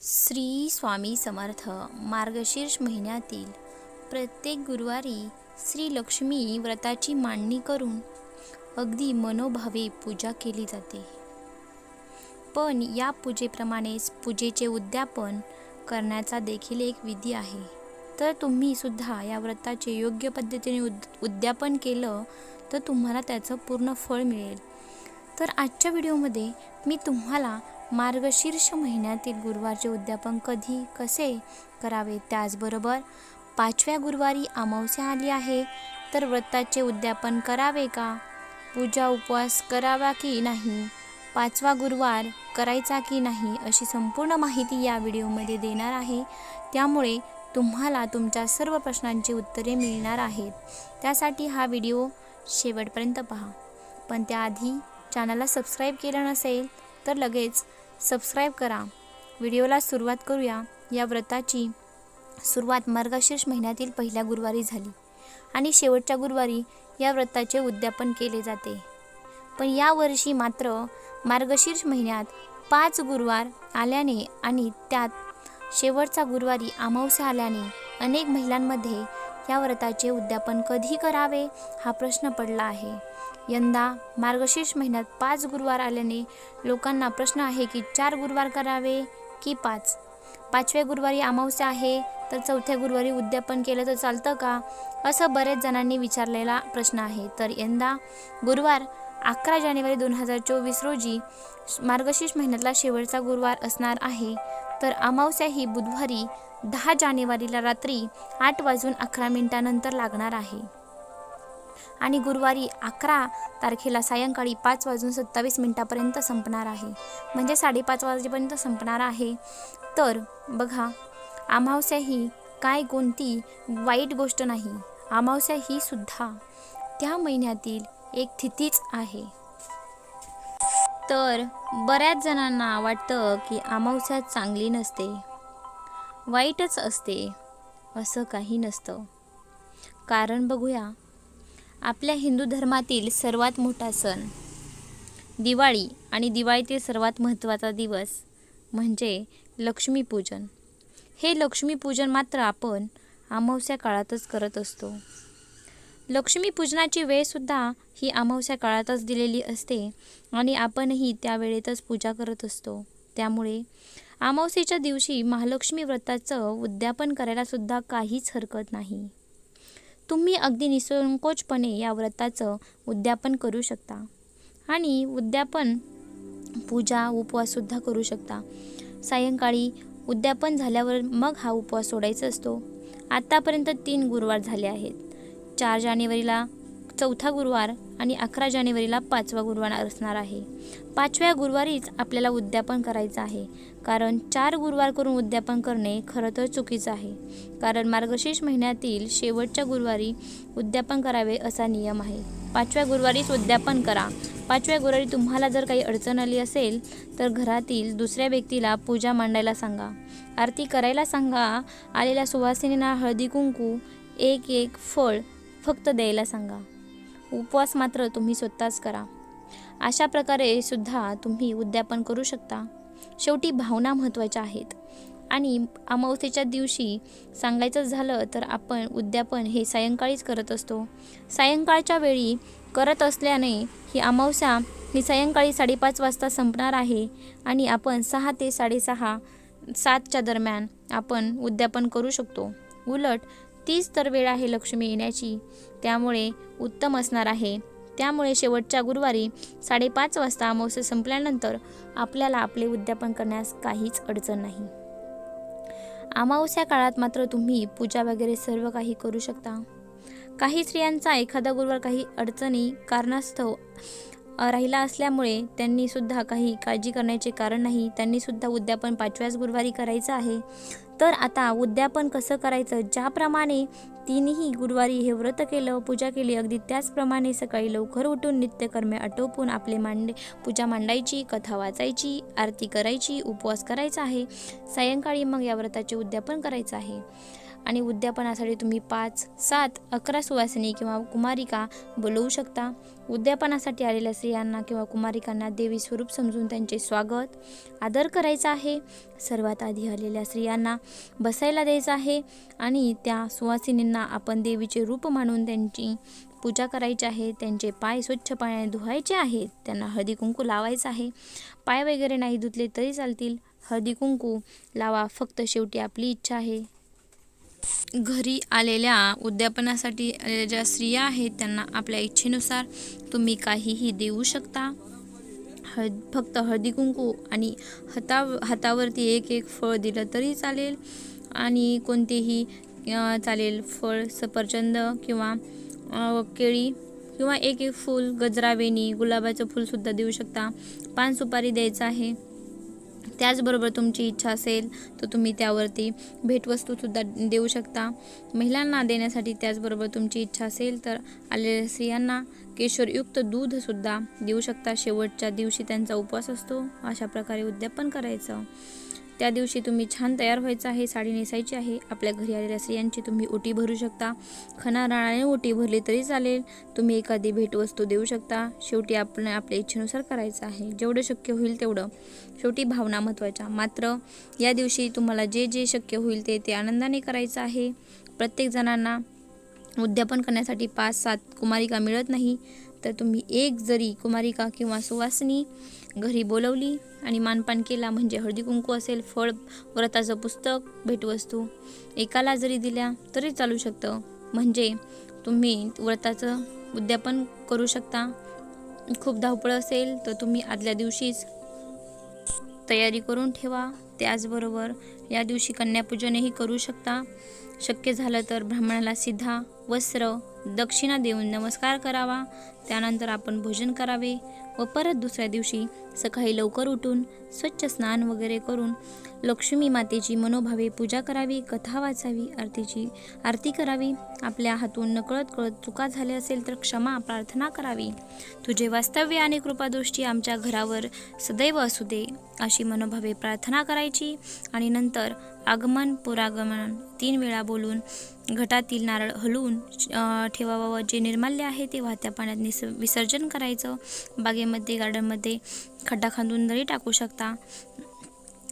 श्री स्वामी समर्थ मार्गशीर्ष महिन्यातील प्रत्येक गुरुवारी श्री लक्ष्मी व्रताची मांडणी करून अगदी मनोभावे पूजा केली जाते. पण या पूजेप्रमाणेच पूजेचे उद्यापन करण्याचा देखील एक विधी आहे. तर तुम्ही सुद्धा या व्रताचे योग्य पद्धतीने उद उद्यापन केलं तर तुम्हाला त्याचं पूर्ण फळ मिळेल. तर आजच्या व्हिडिओमध्ये मी तुम्हाला मार्गशीर्ष महिन्यातील गुरुवारचे उद्यापन कधी कसे करावे त्याचबरोबर पाचव्या गुरुवारी अमावस्या आली आहे तर व्रताचे उद्यापन करावे का? पूजा उपवास करावा की नाही? पाचवा गुरुवार करायचा की नाही अशी संपूर्ण माहिती या व्हिडिओमध्ये देणार आहे. त्यामुळे तुम्हाला तुमच्या सर्व प्रश्नांची उत्तरे मिळणार आहेत. त्यासाठी हा व्हिडिओ शेवटपर्यंत पहा. पण त्याआधी चॅनलला सबस्क्राईब केलं नसेल तर लगेच सबस्क्राईब करा. व्हिडिओला सुरुवात करूया. या व्रताची सुरुवात मार्गशीर्ष महिन्यातील पहिल्या गुरुवारी झाली आणि शेवटच्या गुरुवारी या व्रताचे उद्यापन केले जाते. पण यावर्षी मात्र मार्गशीर्ष महिन्यात पाच गुरुवार आल्याने आणि त्यात शेवटचा गुरुवारी अमावस्या आल्याने अनेक महिलांमध्ये या व्रताचे उद्यापन कधी करावे हा प्रश्न पडला आहे. यंदा मार्गशीर्ष महिन्यात पाच गुरुवार आल्याने लोकांना प्रश्न आहे की चार गुरुवार करावे की पाच? पाचव्या गुरुवारी अमावस्या आहे तर चौथ्या गुरुवारी उद्यापन केलं तर चालतं का? असं बरेच जणांनी विचारलेला प्रश्न आहे. तर यंदा गुरुवार अकरा जानेवारी दोन हजार चोवीस रोजी मार्गशीर्ष महिन्यातला शेवटचा गुरुवार असणार आहे. तर अमावस्या ही बुधवारी दहा जानेवारीला रात्री आठ वाजून अकरा मिनिटानंतर लागणार आहे. आणि गुरुवारी अकरा तारखेला सायंकाळी पाच वाजून सत्तावीस मिनटापर्यंत संपणार आहे. म्हणजे साडेपाच वाजेपर्यंत संपणार आहे. तर बघा अमावस्या ही काय कोणती वाईट गोष्ट नाही. अमावस्या ही सुद्धा त्या महिन्यातील एक तिथीच आहे. तर बऱ्याच जणांना वाटतं की अमावस्या चांगली नसते. वाईटच असते असं काही नसतं. कारण बघूया आपल्या हिंदू धर्मातील सर्वात मोठा सण. दिवाळी आणि दिवाळीतील सर्वात महत्त्वाचा दिवस म्हणजे लक्ष्मीपूजन. हे लक्ष्मीपूजन मात्र आपण अमावस्या काळातच करत असतो. लक्ष्मीपूजनाची वेळसुद्धा ही अमावस्या काळातच दिलेली असते आणि आपणही त्या वेळेतच पूजा करत असतो. त्यामुळे अमावस्येच्या दिवशी महालक्ष्मी व्रताचं उद्यापन करायलासुद्धा काहीच हरकत नाही. तुम्ही अगदी निसंकोचपणे या व्रताचं उद्यापन करू शकता. आणि उद्यापन पूजा उपवाससुद्धा करू शकता. सायंकाळी उद्यापन झाल्यावर मग हा उपवास सोडायचा असतो. आत्तापर्यंत तीन गुरुवार झाले आहेत. चार जानेवारीला चौथा गुरुवार आणि अकरा जानेवारीला पाचवा गुरुवार असणार आहे. पाचव्या गुरुवारीच आपल्याला उद्यापन करायचं आहे. कारण चार गुरुवार करून उद्यापन करणे खरं तर चुकीचं आहे. कारण मार्गशीर्ष महिन्यातील शेवटच्या गुरुवारी उद्यापन करावे असा नियम आहे. पाचव्या गुरुवारीच उद्यापन करा. पाचव्या गुरुवारी तुम्हाला जर काही अडचण आली असेल तर घरातील दुसऱ्या व्यक्तीला पूजा मांडायला सांगा. आरती करायला सांगा. आलेल्या सुवासिनींना हळदी कुंकू एक एक फळ फक्त द्यायला सांगा. उपवास मात्र तुम्ही स्वतःच करा. अशा प्रकारे सुद्धा तुम्ही उद्यापन करू शकता. शेवटी भावना महत्त्वाच्या आहेत. आणि अमावस्येच्या दिवशी सांगायचं झालं तर आपण उद्यापन हे सायंकाळीच करत असतो. सायंकाळच्या वेळी करत असल्याने ही अमावस्या ही सायंकाळी साडेपाच वाजता संपणार आहे आणि आपण सहा ते साडेसहा सातच्या दरम्यान आपण उद्यापन करू शकतो. उलट तीच तर वेळ आहे लक्ष्मी येण्याची. त्यामुळे उत्तम असणार आहे. त्यामुळे शेवटच्या गुरुवारी साडेपाच वाजता अमावस्या संपल्यानंतर आपल्याला आपले उद्यापन करण्यास काहीच अडचण नाही. अमावस्या काळात मात्र तुम्ही पूजा वगैरे सर्व काही करू शकता. काही स्त्रियांचा एखादा गुरुवार काही अडचणी कारणास्तव राहिला असल्यामुळे त्यांनी सुद्धा काही काळजी करण्याचे कारण नाही. त्यांनी सुद्धा उद्यापन पाचव्याच गुरुवारी करायचं आहे. तर आता उद्यापन कसं करायचं? ज्याप्रमाणे तिनेही गुरुवारी हे व्रत केलं पूजा केली अगदी त्याचप्रमाणे सकाळी लवकर उठून नित्यकर्मे आटोपून आपले मांडे पूजा मांडायची कथा वाचायची आरती करायची उपवास करायचा आहे. सायंकाळी मग या व्रताचे उद्यापन करायचं आहे. आणि उद्यापनासाठी तुम्ही पाच सात अकरा सुवासिनी किंवा कुमारिका बोलवू शकता. उद्यापनासाठी आलेल्या स्त्रियांना किंवा कुमारिकांना देवी स्वरूप समजून त्यांचे स्वागत आदर करायचा आहे. सर्वात आधी आलेल्या स्त्रियांना बसायला द्यायचं आहे आणि त्या सुवासिनींना आपण देवीचे रूप मानून त्यांची पूजा करायची आहे. त्यांचे पाय स्वच्छ पाण्याने धुवायचे आहेत. त्यांना हळदी कुंकू लावायचं आहे. पाय वगैरे नाही धुतले तरी चालतील. हळदी कुंकू लावा. फक्त शेवटी आपली इच्छा आहे. घरी आलेल्या उद्यापनासाठी आलेल्या ज्या स्त्रिया आहेत त्यांना आपल्या इच्छेनुसार तुम्ही काहीही देऊ शकता. हळद फक्त हळदी कुंकू आणि हाता हातावरती एक एक फळ दिलं तरी चालेल. आणि कोणतेही चालेल फळ सफरचंद किंवा केळी किंवा एक एक फूल गजरा वेणी गुलाबाचं फूलसुद्धा देऊ शकता. पान सुपारी द्यायचं आहे. त्याचबरोबर तुमची इच्छा असेल तर तुम्ही त्यावरती भेटवस्तूसुद्धा देऊ शकता. महिलांना देण्यासाठी त्याचबरोबर तुमची इच्छा असेल तर आलेल्या स्त्रियांना केशरयुक्त दूधसुद्धा देऊ शकता. शेवटच्या दिवशी त्यांचा उपवास असतो. अशा प्रकारे उद्यापन करायचं. त्या दिवशी तुम्ही छान तयार व्हायचं आहे साडी नेसायची आहे. आपल्या घरी आलेल्या स्त्रियांची तुम्ही ओटी भरू शकता. खणाराळाने ओटी भरली तरी चालेल. तुम्ही एखादी भेटवस्तू देऊ शकता. शेवटी आपण आपल्या इच्छेनुसार करायचं आहे. जेवढं शक्य होईल तेवढं. शेवटी भावना महत्त्वाच्या. मात्र या दिवशी तुम्हाला जे जे शक्य होईल ते ते आनंदाने करायचं आहे. प्रत्येक जणांना उद्यापन करण्यासाठी पाच सात कुमारिका मिळत नाही. तर तुम्ही एक जरी कुमारिका किंवा सुवासिनी घरी बोलवली आणि मानपान केला म्हणजे हळदी कुंकू असेल फळ व्रताचं पुस्तक भेटवस्तू एकाला जरी दिल्या तरी चालू शकतं. म्हणजे तुम्ही व्रताचं उद्यापन करू शकता. खूप धावपळ असेल तर तुम्ही आदल्या दिवशीच तयारी करून ठेवा. त्याचबरोबर या दिवशी कन्यापूजनही करू शकता. शक्य झालं तर ब्राह्मणाला सिद्धा वस्त्र दक्षिणा देऊन नमस्कार करावा. त्यानंतर आपण भोजन करावे. व परत दुसऱ्या दिवशी सकाळी लवकर उठून स्वच्छ स्नान वगैरे करून लक्ष्मी मातेची मनोभावे पूजा करावी कथा वाचावी आरतीची आरती करावी. आपल्या हातून नकळत कळत चुका झाल्या असेल तर क्षमा प्रार्थना करावी. तुझे वास्तव्य आणि कृपादृष्टी आमच्या घरावर सदैव असू दे अशी मनोभावे प्रार्थना करायची. आणि नंतर आगमन पुरागमन तीन वेळा बोलून घटातील नारळ हलवून ठेवावं. व जे निर्माल्य आहे ते वाहत्या पाण्यात निस विसर्जन करायचं. बागे बागेमध्ये गार्डनमध्ये खड्डा खांदून दरी टाकू शकता.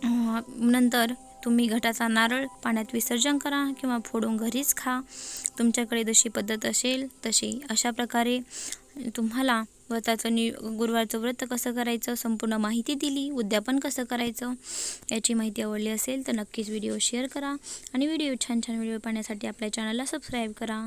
नंतर तुम्ही घटाचा नारळ पाण्यात विसर्जन करा किंवा फोडून घरीच खा. तुमच्याकडे जशी पद्धत असेल तशी अशा प्रकारे तुम्हाला व्रताचं नि गुरुवारचं व्रत कसं करायचं संपूर्ण माहिती दिली उद्यापन कसं करायचं याची माहिती आवडली असेल तर नक्कीच व्हिडिओ शेअर करा आणि व्हिडिओ छान छान व्हिडिओ पाहण्यासाठी आपल्या चॅनलला सबस्क्राईब करा.